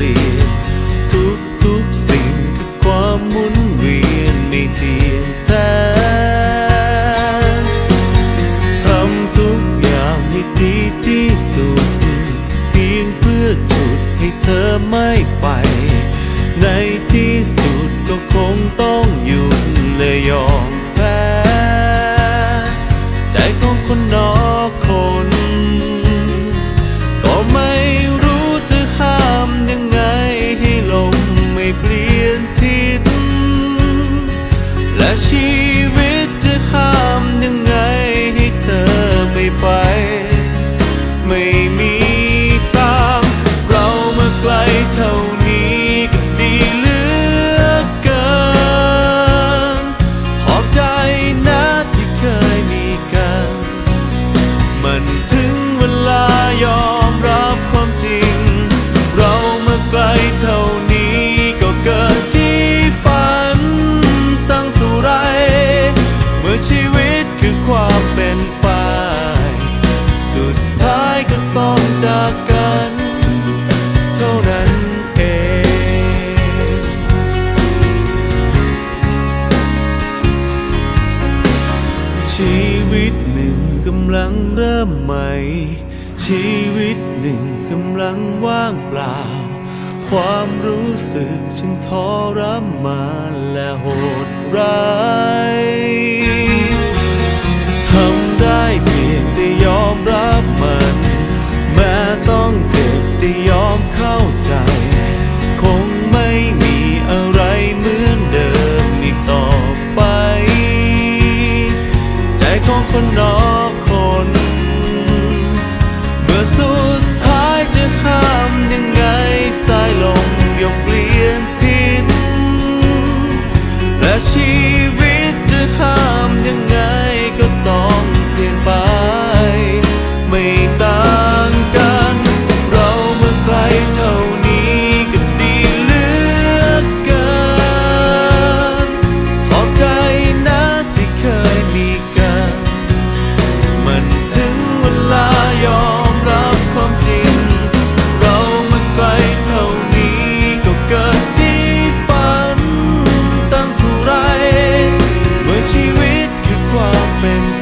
ลี่ยน ทุกทุกสิ่งคือความหมุนเวียนไม่เที่ยงแท้ทำทุกอย่างให้ดีที่สุด เพียงเพื่อจุดให้เธอไม่ไป ในที่สุดก็คงต้อง แต่ชีวิตจะห้ามหนึ่ง ชีวิตคือความเป็นไป สุดท้ายก็ต้องจากกัน เท่านั้นเอง ชีวิตหนึ่งกำลังเริ่มใหม่ ชีวิตหนึ่งกำลังว่างเปล่า ความรู้สึกช่างทรมานและโหดร้าย คนนอคน เมื่อสุดท้ายจะห้ามยังไงสายลมยกเปลี่ยนทิศและชีวิตจะห้ามยังไง ค